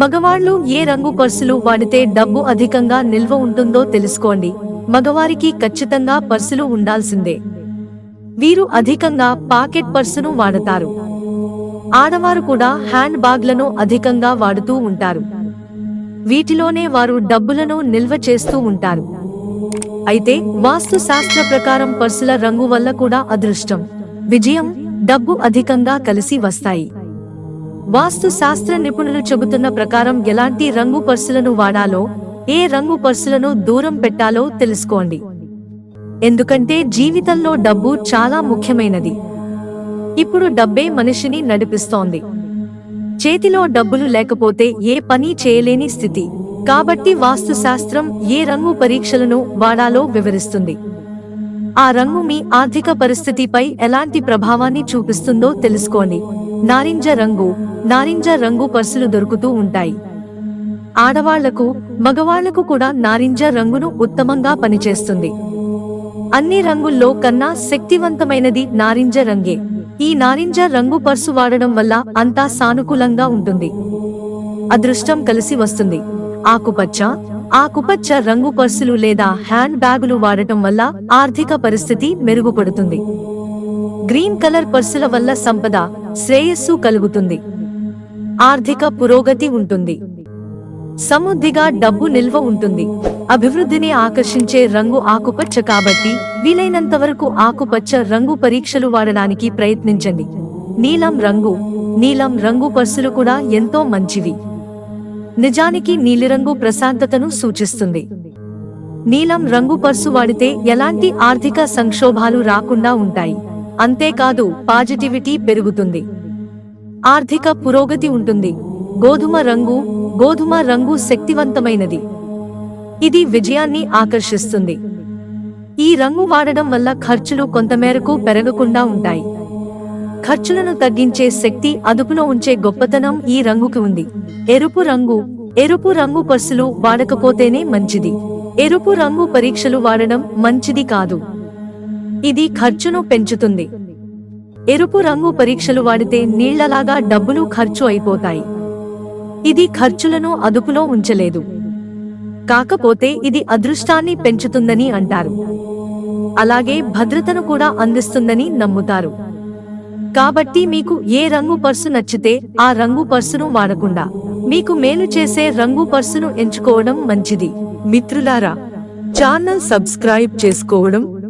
మగవాళ్ళు ఏ రంగు పర్సులు వాడితే డబ్బు అధికంగా నిల్వ ఉంటుందో తెలుసుకోండి. మగవారికి ఖచ్చితంగా పర్సులు ఉండాల్సిందే. వీరు అధికంగా పాకెట్ పర్సును వాడతారు. ఆడవారు కూడా హ్యాండ్ బ్యాగ్లను అధికంగా వాడుతూ ఉంటారు. వీటిలోనే వారు డబ్బులను నిల్వ చేస్తూ ఉంటారు. అయితే వాస్తు శాస్త్ర ప్రకారం పర్సుల రంగు వల్ల కూడా అదృష్టం. విజయం డబ్బు అధికంగా కలిసి వస్తాయి. వాస్తు శాస్త్ర నిపుణులు చెబుతున్న ప్రకారం ఎలాంటి రంగు పర్సులను వాడాలో ఏ రంగు పర్సులను దూరం పెట్టాలో తెలుసుకోండి. ఎందుకంటే జీవితంలో డబ్బు చాలా ముఖ్యమైనది. ఇప్పుడు డబ్బే మనిషిని నడిపిస్తోంది. చేతిలో డబ్బులు లేకపోతే ఏ పని చేయలేని స్థితి. కాబట్టి వాస్తు శాస్త్రం ఏ రంగు పరీక్షలను వాడాలో వివరిస్తుంది. ఆ రంగు మీ ఆర్థిక పరిస్థితిపై ఎలాంటి ప్రభావాన్ని చూపిస్తుందో తెలుసుకోండి. నారింజ రంగు నారింజ రంగు పర్సులు దొరుకుతూ ఉంటాయి. ఆడవాళ్ళకు మగవాళ్ళకు కూడా నారింజ రంగును ఉత్తమంగా పనిచేస్తుంది. అన్ని రంగుల్లో కన్నా శక్తివంతమైనది నారింజ రంగే. ఈ నారింజ రంగు పర్సు వాడడం వల్ల అంతా సానుకూలంగా ఉంటుంది. అదృష్టం కలిసి వస్తుంది. ఆకుపచ్చ ఆకుపచ్చ రంగు పర్సులు లేదా హ్యాండ్ బ్యాగులు వాడటం వల్ల ఆర్థిక పరిస్థితి మెరుగుపడుతుంది. గ్రీన్ కలర్ పర్సుల వల్ల సంపద శ్రేయస్సు కలుగుతుంది. ఆర్థిక పురోగతి ఉంటుంది. సమృద్ధిగా డబ్బు నిల్వ ఉంటుంది. అభివృద్ధిని ఆకర్షించే రంగు ఆకుపచ్చ కాబట్టి వీలైనంత వరకు ఆకుపచ్చ రంగు పరీక్షలు వాడడానికి ప్రయత్నించండి. నీలం రంగు నీలం రంగు పర్సులు కూడా ఎంతో మంచివి. నిజానికి నీలిరంగు ప్రశాంతతను సూచిస్తుంది. నీలం రంగు పర్సు వాడితే ఎలాంటి ఆర్థిక సంక్షోభాలు రాకుండా ఉంటాయి. అంతేకాదు పాజిటివిటీ పెరుగుతుంది. ఆర్థిక పురోగతి ఉంటుంది. గోధుమ రంగు గోధుమ రంగు శక్తివంతమైనది. ఇది విజయాన్ని ఆకర్షిస్తుంది. ఈ రంగు వాడడం వల్ల ఖర్చులు కొంతమేరకు పెరగకుండా ఉంటాయి. ఖర్చులను తగ్గించే శక్తి అదుపులో ఉంచే గొప్పతనం ఈ రంగుకి ఉంది. ఎరుపు రంగు ఎరుపు రంగు పర్సులు వాడకపోతేనే మంచిది. ఎరుపు రంగు పరీక్షలు వాడడం మంచిది కాదు. ఇది ఖర్చును పెంచుతుంది. ఎరుపు రంగు పరీక్షలు వాడితే నీళ్ళలాగా డబ్బులు ఖర్చు అయిపోతాయి. ఇది ఖర్చులను అదుపులో ఉంచలేదు. కాకపోతే ఇది అదృష్టాన్ని పెంచుతుందని అంటారు. అలాగే భద్రతను కూడా అందిస్తుందని నమ్ముతారు. కాబట్టి మీకు ఏ రంగు పర్సు నచ్చితే ఆ రంగు పర్సును వాడకుండా మీకు మేలు చేసే రంగు పర్సును ఎంచుకోవడం మంచిది. మిత్రులారా ఛానల్ సబ్స్క్రైబ్ చేసుకోవడం